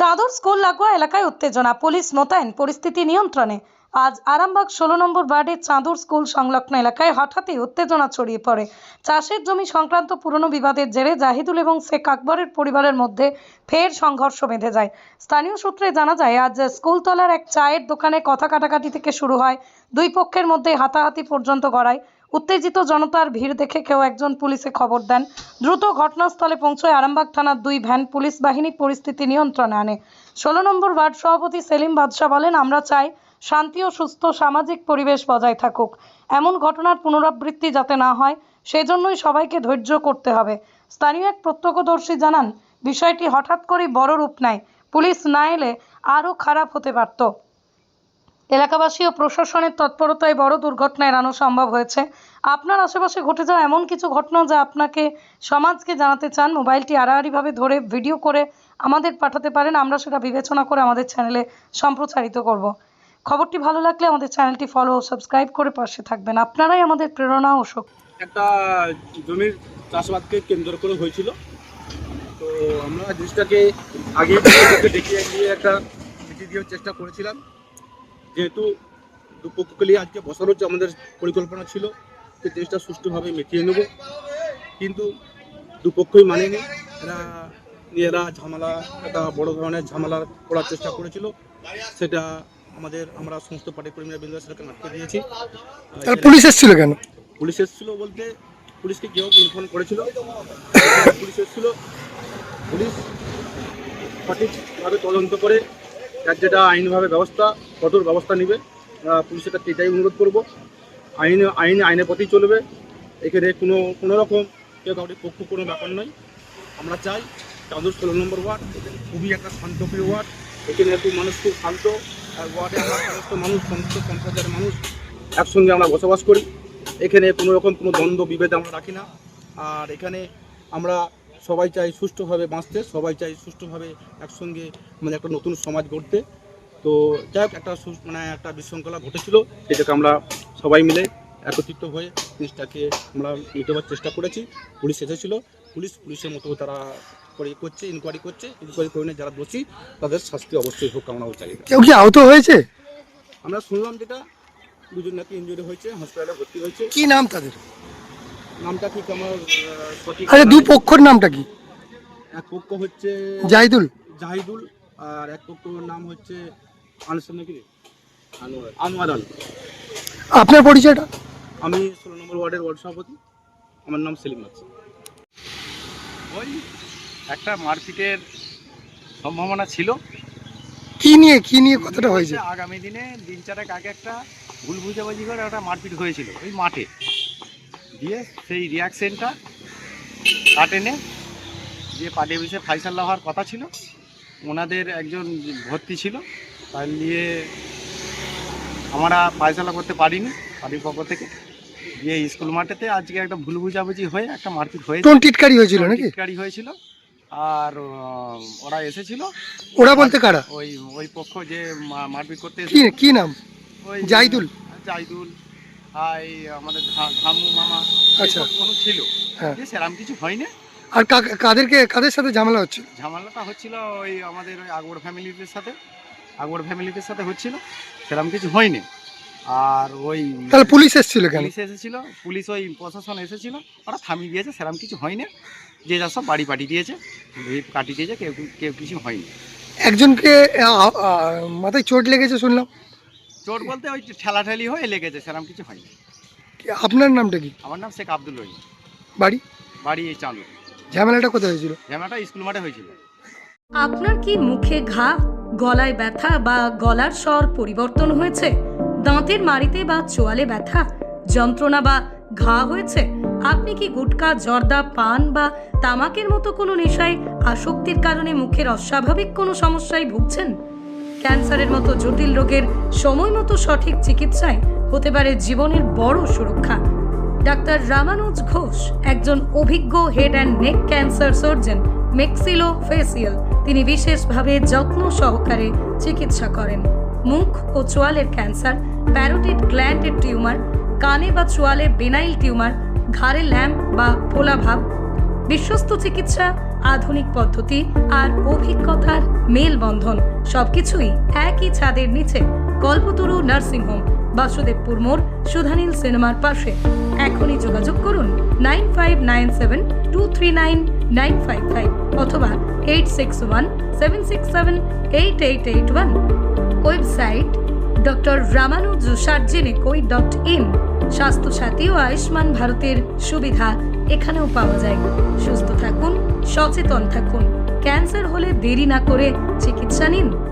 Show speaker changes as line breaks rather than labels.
চাদর স্কুল লাগোয়া এলাকায় উত্তেজনা, পুলিশ মোতায়েন, পরিস্থিতি নিয়ন্ত্রণে। আজ আরামবাগ ষোলো নম্বর ওয়ার্ডের চাঁদুর স্কুল সংলগ্ন এলাকায় হঠাৎই উত্তেজনা ছড়িয়ে পড়ে। চাষের জমি সংক্রান্ত পুরনো বিবাদের জেরে জাহিদুল এবং শেখ আকবরের পরিবারের মধ্যে ফের সংঘর্ষ বেঁধে যায়। স্থানীয় সূত্রে জানা যায়, আজ স্কুলতলার এক চায়ের দোকানে কথা কাটাকাটি থেকে শুরু হয় দুই পক্ষের মধ্যে হাতাহাতি পর্যন্ত গড়ায়। উত্তেজিত জনতার ভিড় দেখে কেউ একজন পুলিশে খবর দেন। দ্রুত ঘটনাস্থলে পৌঁছয় আরামবাগ থানার দুই ভ্যান পুলিশ বাহিনী পরিস্থিতি নিয়ন্ত্রণে আনে। ষোলো নম্বর ওয়ার্ড সভাপতি সেলিম বাদশাহ বলেন, আমরা চাই শান্তি ও সুস্থ সামাজিক পরিবেশ বজায় থাকুক। এমন ঘটনার পুনরাবৃত্তি যাতে না হয়, সেজন্যই সবাইকে ধৈর্য করতে হবে। স্থানীয় এক প্রত্যক্ষদর্শী জানান, বিষয়টি হঠাৎ করেই বড় রূপ নেয়। পুলিশ না এলে আরও খারাপ হতে পারত। এলাকাবাসী ও প্রশাসনের তৎপরতায় বড় দুর্ঘটনা এড়ানো সম্ভব হয়েছে। আপনার আশেপাশে ঘটে যাওয়া এমন কিছু ঘটনা যা আপনাকে সমাজকে জানাতে চান, মোবাইলটি আড়াআড়িভাবে ধরে ভিডিও করে আমাদের পাঠাতে পারেন। আমরা সেটা বিবেচনা করে আমাদের চ্যানেলে সম্প্রচারিত করব। খবরটি ভালো লাগলে আমাদের চ্যানেলটি ফলো ও সাবস্ক্রাইব করে পাশে থাকবেন। আপনারাই আমাদের প্রেরণা ও শক্তি।
একটা জমির চাষাবাদকে কেন্দ্র করে হয়েছিল। তো আমরা জিনিসটাকে আগে দেখিয়ে গিয়ে একটা দিয়ে চেষ্টা করেছিলাম। যেহেতু দুপক্ষকে নিয়ে আজকে বসার হচ্ছে আমাদের পরিকল্পনা ছিল যে জিনিসটা সুষ্ঠুভাবে মিটিয়ে নেব। কিন্তু দুপক্ষই মানেনি। এরা এরা ঝামেলা একটা বড় ধরনের ঝামেলা করার চেষ্টা করেছিল। সেটা আমাদের আমরা সমস্ত পার্টি কর্মীরা বিন্দু সেটাকে আটকে দিয়েছি।
পুলিশ এসেছিল কেন?
পুলিশ এসেছিল বলতে পুলিশকে কেউ ইনফর্ম করেছিল। পুলিশ এসেছিল। পুলিশ সঠিকভাবে তদন্ত করে যার যেটা আইনভাবে ব্যবস্থা, কঠোর ব্যবস্থা নেবে পুলিশের কাছে এটাই অনুরোধ করব। আইনে আইনে, আইনের পথেই চলবে। এখানে কোনো কোনো রকম কেউ কাউকে পক্ষ কোনো ব্যাপার নয়। আমরা চাই চাঁদুর ষোলো নম্বর ওয়ার্ড, খুবই একটা শান্তপ্রিয় ওয়ার্ড। এখানে একটু মানুষ খুব শান্ত, আর ওয়ার্ডে সমস্ত মানুষ, সমস্ত সম্প্রদায়ের মানুষ একসঙ্গে আমরা বসবাস করি। এখানে কোনো রকম কোনো দ্বন্দ্ব, বিভেদ আমরা রাখি না। আর এখানে আমরা সবাই চাই সুষ্ঠুভাবে বাঁচতে সবাই চাই সুষ্ঠুভাবে একসঙ্গে মানে একটা নতুন সমাজ গড়তে। তো যাই হোক একটা মানে একটা বিশৃঙ্খলা ঘটেছিল সেটাকে আমরা সবাই মিলে একত্রিত হয়ে জিনিসটাকে আমরা মেটাবার চেষ্টা করেছি। পুলিশ এসেছিল পুলিশ পুলিশের মতো তারা করে করছে ইনকোয়ারি করছে। ইনকোয়ারি করে যারা দোষী তাদের শাস্তি অবশ্যই হোক আমরাও চাই।
কেউ কি আহত হয়েছে?
আমরা শুনলাম যেটা দুজন নাকি ইঞ্জুরি হয়েছে হসপিটালে ভর্তি হয়েছে।
কি নাম তাদের?
নামটা ঠিক আমার সঠিক
আরে
জানা
দু পক্ষর নামটা কি?
এক পক্ষ হচ্ছে
জাহিদুল।
জাহিদুল আর এক পক্ষর নাম হচ্ছে আনসার নাকি রে? আনোয়ার। আলী।
আপনার পরিচয়টা?
আমি ষোলো নম্বর ওয়ার্ডের ওয়ার্ড সভাপতি। আমার নাম সেলিম আছে
ওই একটা মারপিটের সম্ভাবনা ছিল।
কি নিয়ে কি নিয়ে কথাটা হয়েছে?
আগামী দিনে দিন চারেক আগে একটা ভুল বুঝাবুঝি করে একটা মারপিট হয়েছিল ওই মাঠে। দিয়ে সেই রিয়াকশনটা কাটেনে দিয়ে পার্টি অফিসে ফাইসাল্লা হওয়ার কথা ছিল ওনাদের একজন ভর্তি ছিল তাই নিয়ে আমরা ফাইসাল্লা করতে পারিনি পার্টির পক্ষ থেকে। দিয়ে স্কুল মাঠেতে আজকে একটা ভুল বুঝাবুঝি হয়ে একটা মারপিট
টোন টিটকারি হয়েছিল নাকি?
টিটকারি হয়েছিল আর ওরা এসেছিল।
ওরা বলতে কারা?
ওই ওই পক্ষ যে মারপিট করতে
কি নাম?
ওই? জাইদুল আর এই আমাদের ঘামু মামা
আচ্ছা।
ছিল?
হ্যাঁ।
সেরকম কিছু হয়নি।
আর কাদেরকে কাদের সাথে ঝামেলা হচ্ছে
ঝামেলাটা হচ্ছিল ওই আমাদের ওই আগর ফ্যামিলিদের সাথে আগর ফ্যামিলিদের সাথে হচ্ছিল সেরকম কিছু হয়নি। আর ওই
তাহলে পুলিশ এসেছিল
পুলিশ এসেছিল পুলিশ ওই প্রশাসন এসেছিল ওরা থামিয়ে দিয়েছে সেরকম কিছু হয়নি। যে যা সব বাড়ি পাঠিয়ে দিয়েছে ভিপ কাটিয়ে দিয়েছে কেউ কেউ কিছু হয়নি।
একজনকে মাথায় চোট লেগেছে শুনলাম।
চোট বলতে ওই ঠেলাঠেলি হয়ে লেগেছে সেরকম কিছু হয়নি।
আপনার নামটা কি?
আমার নাম শেখ আব্দুল রহিম
বাড়ি?
বাড়ি এই চালু
ঝামেলাটা কোথায় হয়েছিল?
ঝামেলাটা স্কুল মাঠে হয়েছিল।
আপনার কি মুখে ঘা গলায় ব্যথা বা গলার স্বর পরিবর্তন হয়েছে? দাঁতের মাড়িতে বা চোয়ালে ব্যথা যন্ত্রণা বা ঘা হয়েছে? আপনি কি গুটকা জর্দা পান বা তামাকের মতো কোনো নেশায় আসক্তির কারণে মুখের অস্বাভাবিক কোনো সমস্যায় ভুগছেন? ক্যান্সারের মতো জটিল রোগের সময় মতো সঠিক চিকিৎসায় হতে পারে জীবনের বড় সুরক্ষা। ডাক্তার রামানুজ ঘোষ, একজন অভিজ্ঞ head and neck cancer surgeon maxillo facial তিনি বিশেষভাবে যত্ন সহকারে চিকিৎসা করেন। মুখ ও চোয়ালের ক্যান্সার, প্যারোটিড গ্ল্যান্ডের টিউমার, কানে বা চোয়ালে বেনাইল টিউমার, ঘাড়ে ল্যাম্প বা ফোলাভাব। বিশ্বস্ত চিকিৎসা আধুনিক পদ্ধতি আর অভিজ্ঞতার মেলবন্ধন। সবকিছুই একই ছাদের নিচে। কল্পতরু নার্সিং হোম, বাসুদেবপুর মোড়, সুধানীল সিনেমার পাশে। এখনই যোগাযোগ করুন nine five nine seven two three nine nine five five অথবা eight six one seven six seven eight eight eight one. Website doctor Ramanuj সার্জেনিকোই dot in. Swasthya Sathi ও আয়ুষ্মান ভারতের সুবিধা এখানেও পাওয়া যায়। সুস্থ থাকুন সচেতন থাকুন। ক্যান্সার হলে দেরি না করে চিকিৎসা নিন।